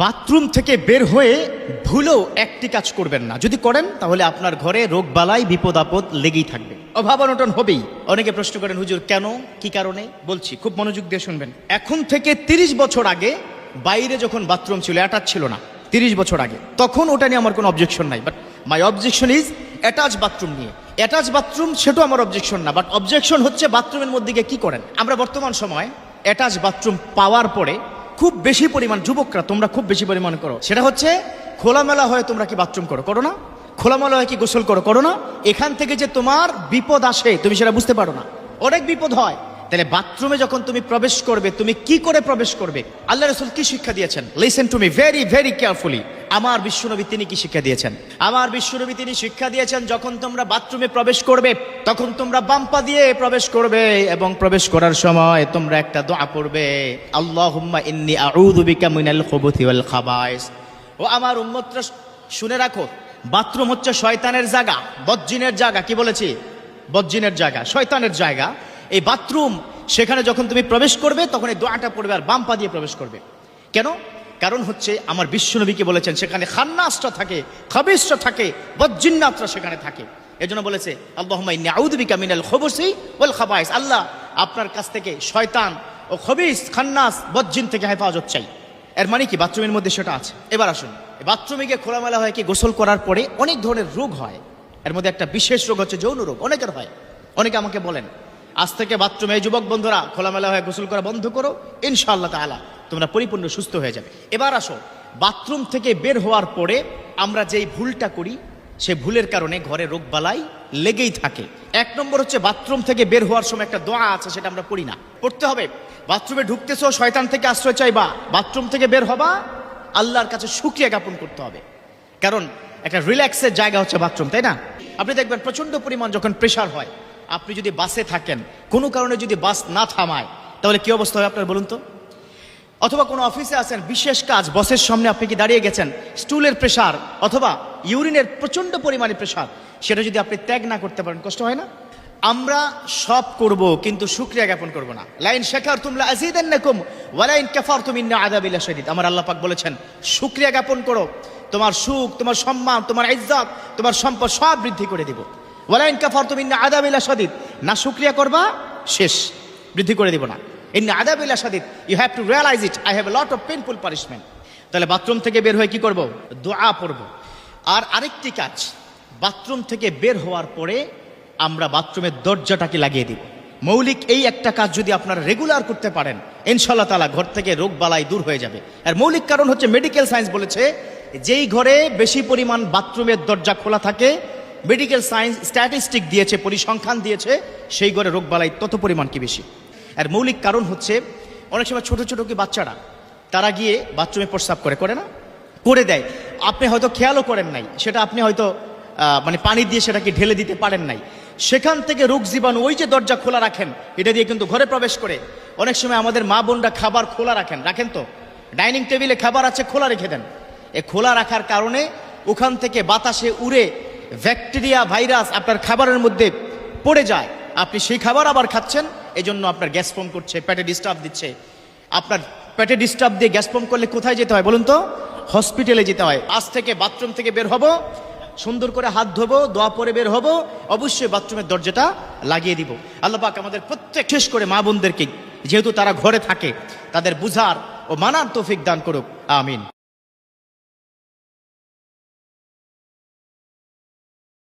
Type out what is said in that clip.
Bathroom থেকে বের হয়ে ভুলেও একটি কাজ করবেন না। যদি করেন, তাহলে আপনার ঘরে রোগ বালাই, বিপদ আপদ লেগেই থাকবে। অভাব অনটন হবেই। অনেকে প্রশ্ন করেন, হুজুর, কেন? কি কারণে? বলছি, খুব মনোযোগ দিয়ে শুনবেন। এখন থেকে তিরিশ বছর আগে বাইরে যখন বাথরুম ছিল, অ্যাটাচ ছিল না, তিরিশ বছর আগে, তখন ওটা নিয়ে আমার কোনো অবজেকশন নাই। But my objection is attach bathroom নিয়ে। অ্যাটাচ বাথরুম সেটাও আমার অবজেকশন না। বাট অবজেকশন হচ্ছে, বাথরুমের মধ্যে গিয়ে কি করেন? আমরা বর্তমান সময় অ্যাটাচ বাথরুম পাওয়ার পরে খুব বেশি পরিমাণ, যুবকরা, তোমরা খুব বেশি পরিমাণ করো। সেটা হচ্ছে, খোলামেলা হয়ে তোমরা কি বাথরুম করো? করো না। খোলামেলা হয়ে কি গোসল করো? করো না। এখান থেকে যে তোমার বিপদ আসে, তুমি সেটা বুঝতে পারো না। অনেক বিপদ হয়। তাহলে বাথরুমে যখন তুমি প্রবেশ করবে, তুমি কি করে প্রবেশ করবে? আল্লাহ রসুল কি শিক্ষা দিয়েছেন? Listen to me very very carefully আমার বিশ্বনবী তিনি কি শিক্ষা দিয়েছেন? আমার বিশ্বনবী তিনি শিক্ষা দিয়েছেন যখন তোমরা বাথরুমে প্রবেশ করবে, তখন তোমরা বাম্পা দিয়ে প্রবেশ করবে এবং প্রবেশ করার সময় তোমরা একটা দোয়া পড়বে, আল্লাহুম্মা ইন্নী আউযু বিকা মিনাল খুবুথি ওয়াল খাবাইস। ও আমার উম্মতরা, শুনে রাখো, বাথরুম হচ্ছে শয়তানের জায়গা, বজ্জিনের জায়গা, কি বলেছি? বজ্জিনের জায়গা, শয়তানের জায়গা। এই বাথরুম, সেখানে যখন তুমি প্রবেশ করবে, তখন এই দোয়াটা পড়বে আর বাম্পা দিয়ে প্রবেশ করবে। কেন? কারণ হচ্ছে আমার বিশ্বনবীকে বলেছেন, সেখানে খান্নাসটা থাকে খাবিসটা থাকে বজ্জিন্নাতরা সেখানে থাকে। বলেছে মিনাল খুবুসি ওয়াল খাবাইস। আল্লাহ আপনার কাছ থেকে শয়তান ও খবিস, খান্নাস বজ্জিন থেকে হেফাজত চাই। এর মানে কি? বাথরুমের মধ্যে সেটা আছে। এবার আসুন, এই বাথরুমে গিয়ে খোলামেলা হয় কি গোসল করার পরে অনেক ধরনের রোগ হয়? এর মধ্যে একটা বিশেষ রোগ হচ্ছে যৌন রোগ। অনেকের হয়। অনেকে আমাকে বলেন আজ থেকে বাথরুমে, এই যুবক বন্ধুরা, খোলামেলা হয়ে গোসল করা বন্ধ করো, ইনশাআল্লাহ তাআলা, তোমরা পরিপূর্ণ সুস্থ হয়ে যাবে। এবার আসো, বাথরুম থেকে বের হওয়ার পরে আমরা যেই ভুলটা করি সে ভুলের কারণে ঘরে রোগ বালাই লেগেই থাকে। এক নম্বর হচ্ছে বাথরুম থেকে বের হওয়ার সময় একটা দোয়া আছে, সেটা আমরা পড়ি না। পড়তে হবে, বাথরুমে ঢুকতেছো, শয়তান থেকে আশ্রয় চাইবা, বাথরুম থেকে বের হবা, আল্লাহর কাছে সুক্রিয়া জ্ঞাপন করতে হবে। কারণ, একটা রিল্যাক্সের জায়গা হচ্ছে বাথরুম, তাই না? আপনি দেখবেন প্রচণ্ড পরিমাণ যখন প্রেশার হয় আপনি যদি বাসে থাকেন, কোনো কারণে যদি বাস না থামায়, তাহলে কি অবস্থা হবে আপনার বলুন তো? অথবা কোনো অফিসে আছেন, বিশেষ কাজ, বসের সামনে আপনি কি দাঁড়িয়ে গেছেন, স্টুলের প্রেশার অথবা ইউরিনের প্রচণ্ড পরিমাণে প্রেশার সেটা যদি আপনি ত্যাগ না করতে পারেন, কষ্ট হয় না? আমরা সব করব, কিন্তু শুক্রিয়া জ্ঞাপন করব না। লাইন শেখার তুমলা আজিদেন নাকুম ওয়ালাইন কাফার তুমি না আদাবিল্লা শহীদ আমার আল্লাহ পাক বলেছেন, শুক্রিয়া জ্ঞাপন করো, তোমার সুখ, তোমার সম্মান, তোমার ইজ্জত, তোমার সম্পদ সব বৃদ্ধি করে দিব। ওয়ালাইন কাফার তুমি না আদাবিল্লা শহীদ না শুক্রিয়া করবা, শেষ। বৃদ্ধি করে দিব না। ইন আদাবিল্লা Sadid you have to realise it I have lot of painful punishment তাহলে বাথরুম থেকে বের হয়ে কি করব? দোয়া পড়ব। আর আরেকটি কাজ, বাথরুম থেকে বের হওয়ার পরে আমরা বাথরুমের দরজাটাকে লাগিয়ে দিব। মৌলিক এই একটা কাজ যদি আপনারা রেগুলার করতে পারেন ইনশাল্লাহ তালা ঘর থেকে রোগ বালাই দূর হয়ে যাবে। আর মৌলিক কারণ হচ্ছে মেডিকেল সায়েন্স বলেছে, যেই ঘরে বেশি পরিমাণ বাথরুমের দরজা খোলা থাকে মেডিকেল সায়েন্স স্ট্যাটিস্টিক দিয়েছে, পরিসংখ্যান দিয়েছে, সেই ঘরে রোগ বালাই তত পরিমাণ কি বেশি? আর মৌলিক কারণ হচ্ছে, অনেক সময় ছোট ছোট কি বাচ্চারা, তারা গিয়ে বাথরুমে প্রস্রাব করে করে না? করে দেয়। আপনি হয়তো খেয়ালও করেন নাই, সেটা আপনি হয়তো মানে পানি দিয়ে সেটাকে ঢেলে দিতে পারেন নাই। সেখান থেকে রোগ জীবাণু ওই যে দরজা খোলা রাখেন, এটা দিয়ে কিন্তু ঘরে প্রবেশ করে। অনেক সময় আমাদের মা বোনরা খাবার খোলা রাখেন রাখেন তো? ডাইনিং টেবিলে খাবার আছে, খোলা রেখে দেন। এ খোলা রাখার কারণে ওখান থেকে বাতাসে উড়ে ব্যাকটেরিয়া, ভাইরাস আপনার খাবারের মধ্যে পড়ে যায়। আপনি সেই খাবার আবার খাচ্ছেন এই জন্য আপনার গ্যাস ফর্ম করছে, পেটে ডিস্টার্ব দিচ্ছে। আপনার পেটে ডিস্টার্ব দিয়ে গ্যাস ফর্ম করলে কোথায় যেতে হয় বলুন তো? হসপিটালে যেতে হয়। আজ থেকে বাথরুম থেকে বের হব, সুন্দর করে হাত ধোবো, দোয়া পরে বের হব, অবশ্যই বাথরুমের দরজাটা লাগিয়ে দিব। আল্লাহ পাক আমাদের প্রত্যেক শেষ করে মা বোনদেরকে, যেহেতু তারা ঘরে থাকে, তাদের বুঝার ও মানার তৌফিক দান করুক। আমিন।